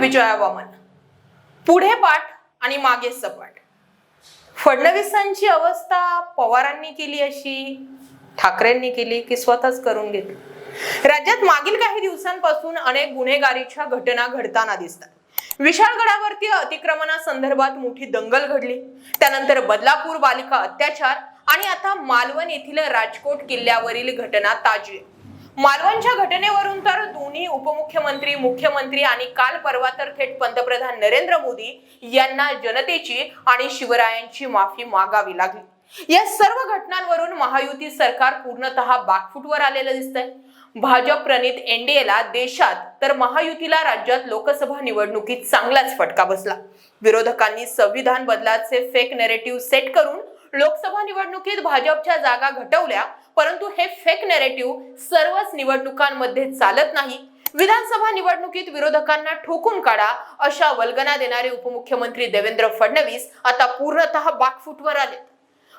विजया वामन. पुढे पाठ आणि मागे सपाट. फडणवीसांची अवस्था पवारांनी केली अशी ठाकरेंनी केली की स्वतःच करून घेतली. राज्यात मागील काही दिवसांपासून अनेक गुन्हेगारीच्या घटना घडताना दिसतात. विशाळगडावरती अतिक्रमणासंदर्भात मोठी दंगल घडली. त्यानंतर बदलापूर बालिका अत्याचार आणि आता मालवण येथील राजकोट किल्ल्यावरील घटना ताजी. आहे. मालवणच्या घटनेवरून तर दोन्ही उपमुख्यमंत्री मुख्यमंत्री आणि काल परवा तर थेट पंतप्रधान नरेंद्र मोदी यांना जनतेची आणि शिवरायांची माफी मागावी लागली. या सर्व घटनांवरून महायुती सरकार पूर्णतः बाकफुटवर आलेलं दिसतंय. भाजप प्रणित एनडीएला देशात तर महायुतीला राज्यात लोकसभा निवडणुकीत चांगलाच फटका बसला. विरोधकांनी संविधान बदलाचे फेक नेरेटिव्ह सेट करून लोकसभा निवडणुकीत भाजपच्या जागा घटवल्या परंतु हे फेक नेरेटिव्ह सर्वच निवडणुकांमध्ये चालत नाही. विधानसभा निवडणुकीत विरोधकांना ठोकून काढा अशा वल्गना देणारे उपमुख्यमंत्री देवेंद्र फडणवीस आता पूर्णतः बाकफुटवर आले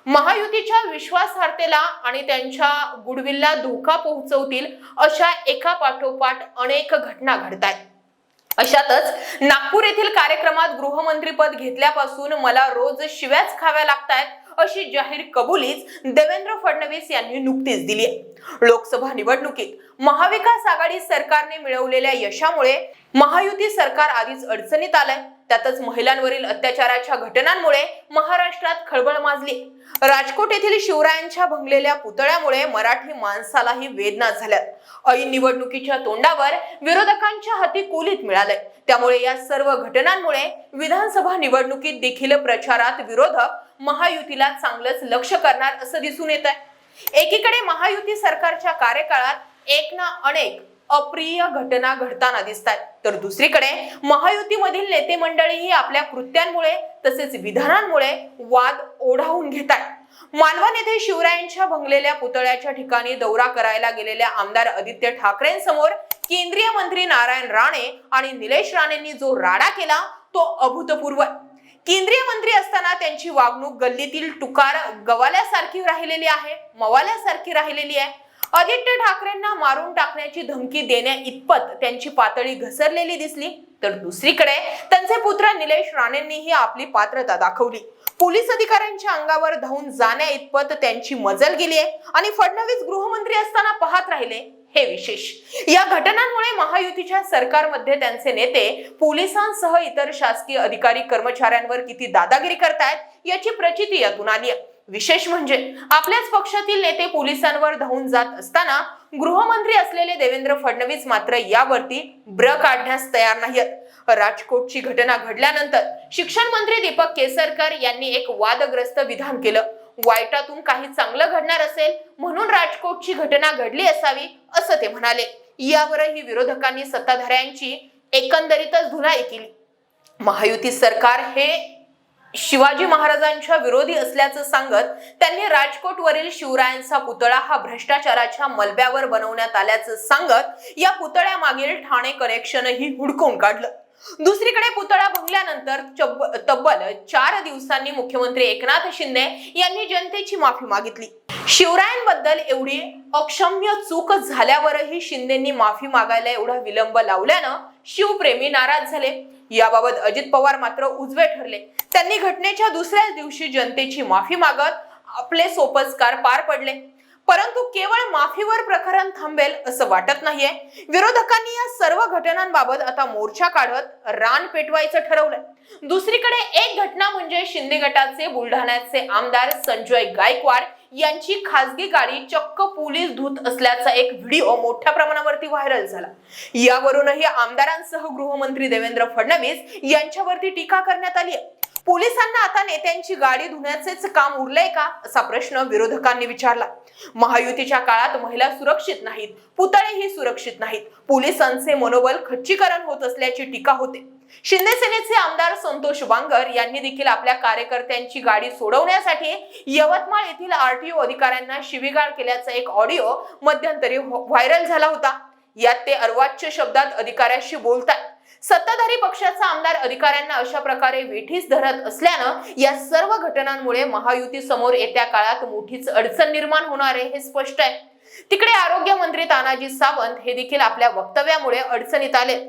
महायुतीच्या विश्वासार्हतेला आणि त्यांच्या गुडविलला धोका पोहोचवतील अशा एका पाठोपाठ अनेक घटना घडत आहेत अशातच नागपूर येथील कार्यक्रमात गृहमंत्रीपद घेतल्यापासून मला रोज शिव्याच खाव्या लागतायत. अशी जाहीर कबुलीच देवेंद्र फडणवीस यांनी नुकतीच दिली आहे. लोकसभा निवडणुकीत महाविकास आघाडी सरकारने मिळवलेल्या यशामुळे महायुती सरकार आधीच अडचणीत आलंय. त्यातच महिलांवरील अत्याचाराच्या घटनांमुळे महाराष्ट्रात खळबळ माजली. राजकोट येथील शिवरायांच्या भंगलेल्या पुतळ्यामुळे मराठी माणसालाही वेदना झाल्यात ऐन निवडणुकीच्या तोंडावर विरोधकांच्या हाती कोलीत मिळालंय. त्यामुळे या सर्व घटनांमुळे विधानसभा निवडणुकीत देखील प्रचारात विरोधक महायुतीला चांगलंच लक्ष करणार असं दिसून येत आहे एकीकडे महायुती सरकारच्या कार्यकाळात एक ना अनेक अप्रिय घटना घडताना दिसतात तर दुसरीकडे महायुतीमधील नेते मंडळीही आपल्या कृत्यांमुळे तसेच विधानांमुळे वाद ओढावून घेतात मालवण येथे शिवरायांच्या भंगलेल्या पुतळ्याच्या ठिकाणी दौरा करायला गेलेल्या आमदार आदित्य ठाकरेंसमोर केंद्रीय मंत्री नारायण राणे आणि निलेश राणेंनी जो राडा केला तो अभूतपूर्व केंद्रीय मंत्री असताना त्यांची वागणूक गल्लीतील टुकार गवाल्यासारखी राहिलेली आहे मवाल्यासारखी राहिलेली आहे. आदित्य ठाकरेंना मारून टाकण्याची धमकी देण्या इतपत त्यांची पातळी घसरलेली दिसली. तर दुसरीकडे त्यांचे पुत्र निलेश राणेंनीही आपली पात्रता दाखवली. पोलीस अधिकाऱ्यांच्या अंगावर धावून जाण्या इतपत त्यांची मजल गेली आहे आणि फडणवीस गृहमंत्री असताना पाहत राहिले हे विशेष. या घटनांमुळे महायुतीच्या सरकारमध्ये त्यांचे नेते पोलिसांसह इतर शासकीय अधिकारी कर्मचाऱ्यांवर किती दादागिरी करतायत याची प्रचिती यातून आली आहे. विशेष म्हणजे आपल्याच पक्षातील नेते पोलिसांवर धावून जात असताना गृहमंत्री असलेले देवेंद्र फडणवीस मात्र यावरती ब्र काढण्यास तयार नाहीत राजकोटची घटना घडल्यानंतर शिक्षण मंत्री दीपक केसरकर यांनी एक वादग्रस्त विधान केलं. वाईटातून काही चांगलं घडणार असेल म्हणून राजकोटची घटना घडली असावी असं ते म्हणाले. यावरही विरोधकांनी सत्ताधाऱ्यांची एकंदरीतच धुलाई केली. महायुती सरकार हे शिवाजी महाराजांच्या विरोधी असल्याचं सांगत त्यांनी राजकोटवरील शिवरायांचा पुतळा हा भ्रष्टाचाराच्या मलब्यावर बनवण्यात आल्याचं सांगत या पुतळ्यामागील ठाणे कनेक्शनही हुडकून काढलं. दुसरीकडे पुतळा भंगल्यानंतर तब्बल चार दिवसांनी मुख्यमंत्री एकनाथ शिंदे यांनी जनतेची माफी मागितली. शिवरायांबद्दल एवढी अक्षम्य चूक झाल्यावरही शिंदेंनी माफी मागायला एवढा विलंब लावल्यानं शिवप्रेमी नाराज झाले. याबाबत अजित पवार मात्र उजवे ठरले. त्यांनी घटनेच्या दुसऱ्याच दिवशी जनतेची माफी मागत आपले सोपस्कार पार पडले. परंतु केवळ माफीवर प्रकरण थांबेल असं वाटत नाहीये. विरोधकांनी या सर्व घटनांबाबत आता मोर्चा काढत रान पेटवायचं ठरवलंय. दुसरीकडे एक घटना म्हणजे शिंदे गटाचे बुलढाण्याचे आमदार संजय गायकवाड. यांची खासगी गाडी चक्क पोलीस धूत असल्याचा एक व्हिडिओ मोठ्या प्रमाणावरती व्हायरल झाला. यावरूनही आमदारांसह गृहमंत्री देवेंद्र फडणवीस यांच्यावरती टीका करण्यात आली पोलिसांना आता नेत्यांची गाडी धुण्याचेच काम उरलंय का असा प्रश्न विरोधकांनी विचारला. महायुतीच्या काळात महिला सुरक्षित नाहीत पुतळेही सुरक्षित नाहीत. पोलिसांचे मनोबल खच्चीकरण होत असल्याची टीका होते. शिंदे सेनेचे आमदार संतोष वांगर यांनी देखील आपल्या कार्यकर्त्यांची गाडी सोडवण्यासाठी यवतमाळ येथील आरटीओ अधिकाऱ्यांना शिवीगाळ केल्याचा एक ऑडिओ मध्यंतरी व्हायरल झाला होता. यात ते अर्वाच्य शब्दात अधिकाऱ्याशी बोलतात सत्ताधारी पक्षाचा आमदार अधिकाऱ्यांना अशा प्रकारे वेठीस धरत असल्यानं या सर्व घटनांमुळे महायुती समोर येत्या काळात मोठीच अडचण निर्माण होणार आहे हे स्पष्ट आहे. तिकडे आरोग्य मंत्री तानाजी सावंत हे देखील आपल्या वक्तव्यामुळे अडचणीत आले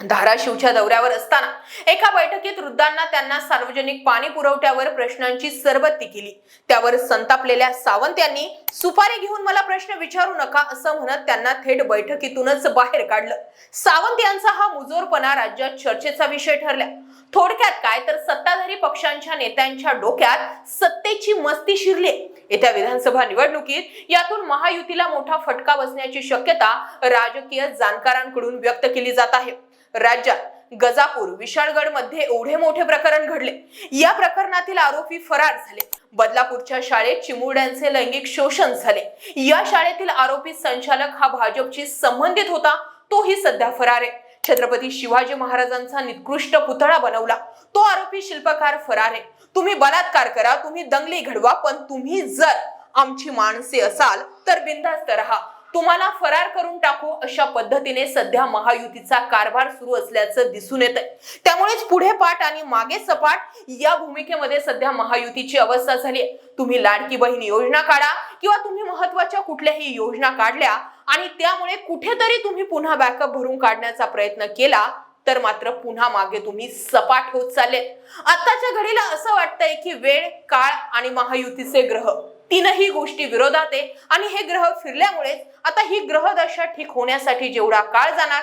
धाराशिवच्या दौऱ्यावर असताना एका बैठकीत वृद्धांना त्यांना सार्वजनिक पाणी पुरवठ्यावर प्रश्नांची सरबत्ती केली. त्यावर संतापलेल्या सावंत यांनी सुपारी घेऊन मला प्रश्न विचारू नका असं म्हणत त्यांना थेट बैठकीतूनच बाहेर काढलं. सावंत यांचा हा मुजोरपणा राज्यात चर्चेचा विषय ठरला. थोडक्यात काय तर सत्ताधारी पक्षांच्या नेत्यांच्या डोक्यात सत्तेची मस्ती शिरली येत्या विधानसभा निवडणुकीत यातून महायुतीला मोठा फटका बसण्याची शक्यता राजकीय जाणकारांकडून व्यक्त केली जात आहे. राज्यात गजापूर विशाळगडमध्ये एवढे मोठे प्रकरण घडले. या प्रकरणातील आरोपी फरार झाले. बदलापूरच्या शाळेत चिमुरड्यांचे लैंगिक शोषण झाले. या शाळेतील आरोपी संचालक हा भाजपशी संबंधित होता. तोही सध्या फरार आहे. छत्रपती शिवाजी महाराजांचा निकृष्ट पुतळा बनवला. तो आरोपी शिल्पकार फरार आहे. तुम्ही बलात्कार करा तुम्ही दंगली घडवा पण तुम्ही जर आमची माणसे असाल तर बिंदास्त राहा. तुम्हाला फरार करून टाकू अशा पद्धतीने सध्या महायुतीचा कारभार सुरू असल्याचं दिसून येत आहे त्यामुळेच पुढे पाठ आणि मागे सपाट या भूमिकेमध्ये सध्या महायुतीची अवस्था झाली तुम्ही लाडकी बहीण योजना काढा किंवा तुम्ही महत्त्वाच्या कुठल्याही योजना काढल्या आणि त्यामुळे कुठेतरी तुम्ही पुन्हा बॅकअप भरून काढण्याचा प्रयत्न केला तर मात्र पुन्हा मागे तुम्ही सपाट होत चालले आताच्या घडीला असं वाटतंय की वेळ काळ आणि महायुतीचे ग्रह तीनही गोष्टी विरोधात आहे. आणि हे ग्रह फिरल्यामुळेच आता ही ग्रहदशा ठीक होण्यासाठी जेवढा काळ जाणार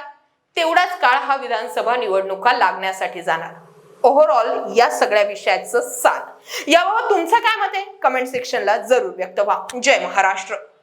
तेवढाच काळ हा विधानसभा निवडणुका लागण्यासाठी जाणार. ओव्हरऑल या सगळ्या विषयाचं साथ याबाबत तुमचं काय मत आहे? कमेंट सेक्शनला जरूर व्यक्त व्हा. जय महाराष्ट्र.